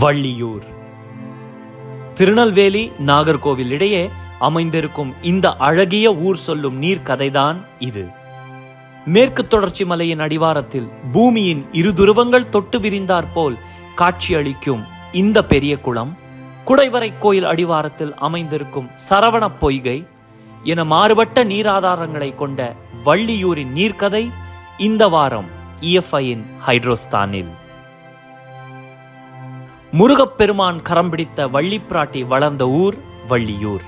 வள்ளியூர். திருநெல்வேலி நாகர்கோவில் இடையே அமைந்திருக்கும் இந்த அழகிய ஊர் சொல்லும் நீர் கதைதான் இது. மேற்கு தொடர்ச்சி மலையின் அடிவாரத்தில் பூமியின் இரு துருவங்கள் தொட்டு விரிந்தாற்போல் காட்சியளிக்கும் இந்த பெரிய குளம் குடைவரை கோயில் அடிவாரத்தில் அமைந்திருக்கும் சரவண பொய்கை என மாறுபட்ட நீராதாரங்களை கொண்ட வள்ளியூரின் நீர்க்கதை இந்த வாரம் இஎஃப்ஐயின் ஹைட்ரோஸ்தானில். முருகப்பெருமான் கரம் பிடித்த வள்ளிப்பிராட்டி வளர்ந்த ஊர் வள்ளியூர்.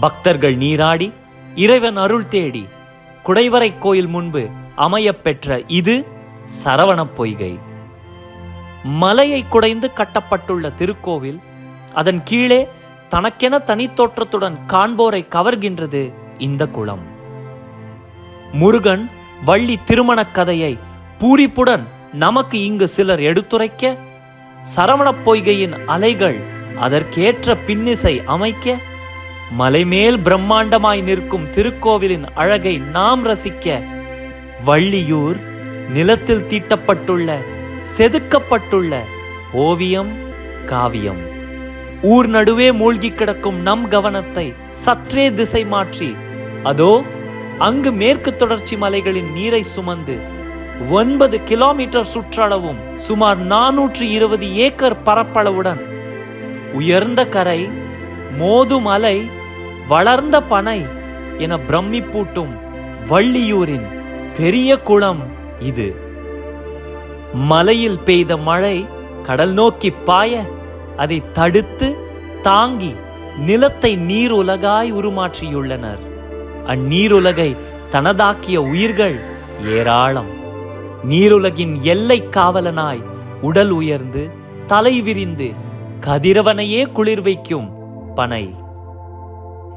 பக்தர்கள் நீராடி இறைவன் அருள் தேடி குடைவரை கோயில் முன்பு அமையப்பெற்ற இது சரவணப் பொய்கை. மலையை குடைந்து கட்டப்பட்டுள்ள திருக்கோவில் அதன் கீழே தனக்கென தனித்தோற்றத்துடன் காண்போரை கவர்கின்றது இந்த குளம். முருகன் வள்ளி திருமணக் கதையை பூரிப்புடன் நமக்கு இங்கு சிலர் எடுத்துரைக்க சரவணப் பொய்கையின் அலைகள் அதற்கேற்ற பின்னிசை அமைக்க மலைமேல் பிரம்மாண்டமாய் நிற்கும் திருக்கோவிலின் அழகை நாம் ரசிக்க வள்ளியூர் நிலத்தில் தீட்டப்பட்டுள்ள செதுக்கப்பட்டுள்ள ஓவியம் காவியம். ஊர் நடுவே மூழ்கி கிடக்கும் நம் கவனத்தை சற்றே திசை மாற்றி அதோ அங்கு மேற்கு தொடர்ச்சி மலைகளின் நீரை சுமந்து ஒன்பது கிலோமீட்டர் சுற்றளவும் சுமார் நானூற்று இருபது ஏக்கர் பரப்பளவுடன். உயர்ந்த கரை மோதும் அலை வளர்ந்த பனை என பிரமிப்பூட்டும் வள்ளியூரின் பெரிய குளம் இது. மலையில் பெய்த மழை கடல் நோக்கி பாய அதை தடுத்து தாங்கி நிலத்தை நீர் உலகாய் உருமாற்றியுள்ளனர். அந்நீருலகை தனதாக்கிய உயிர்கள் ஏராளம். நீருலகின் எல்லை காவலனாய் உடல் உயர்ந்து தலை விரிந்து கதிரவனையே குளிர் வைக்கும் பனை.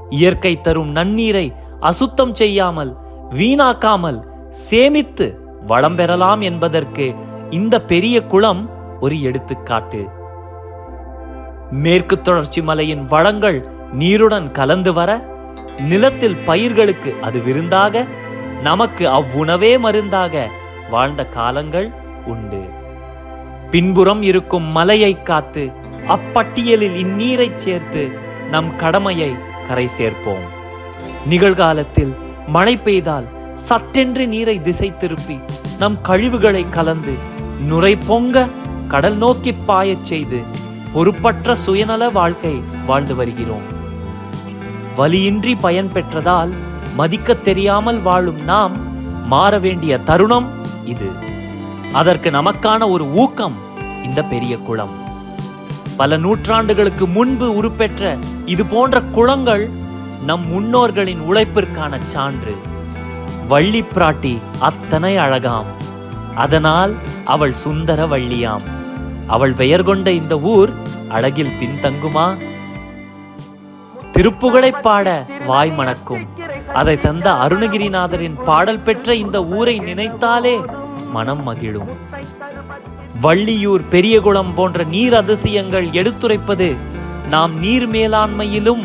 இயற்கை தரும் நன்னீரை அசுத்தம் செய்யாமல் வீணாக்காமல் சேமித்து வளம் பெறலாம் என்பதற்கு இந்த பெரிய குளம் ஒரு எடுத்துக்காட்டு. மேற்கு தொடர்ச்சி மலையின் வளங்கள் நீருடன் கலந்து வர நிலத்தில் பயிர்களுக்கு அது விருந்தாக நமக்கு அவ்வுணவே மருந்தாக வாழ்ந்த காலங்கள் உண்டு. பின்புறம் இருக்கும் மலையை காத்து அப்பட்டியலில் இந்நீரைச் சேர்த்து நம் கடமையை கரை சேர்ப்போம். நிகழ்காலத்தில் மழை பெய்தால் சட்டென்று நீரை திசை திருப்பி நம் கழிவுகளை கலந்து நுரை பொங்க கடல் நோக்கி பாயச் செய்து பொறுப்பற்ற சுயநல வாழ்க்கை வாழ்ந்து வருகிறோம். வலியின்றி பயன் பெற்றதால் மதிக்கத் தெரியாமல் வாழும் நாம் மாற வேண்டிய தருணம் இது. அதற்கு நமக்கான ஒரு ஊக்கம் இந்த பெரிய குளம். பல நூற்றாண்டுகளுக்கு முன்பு உருப்பெற்ற இது போன்ற குளங்கள் நம் முன்னோர்களின் உழைப்பிற்கான சான்று. வள்ளி பிராட்டி அத்தனை அழகாம். அதனால் அவள் சுந்தர வள்ளியாம். அவள் பெயர் கொண்ட இந்த ஊர் அழகில் பின்தங்குமா? திருப்புகழைப் பாட வாய் மணக்கும். அதை தந்த அருணகிரிநாதரின் பாடல் பெற்ற இந்த ஊரை நினைத்தாலே மனம் மகிழும். வள்ளியூர் பெரியகுளம் போன்ற நீர் அதிசயங்கள் எடுத்துரைப்பது நாம் நீர் மேலாண்மையிலும்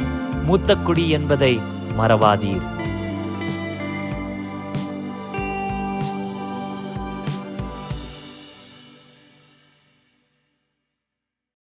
மூத்தக்குடி என்பதை மறவாதீர்.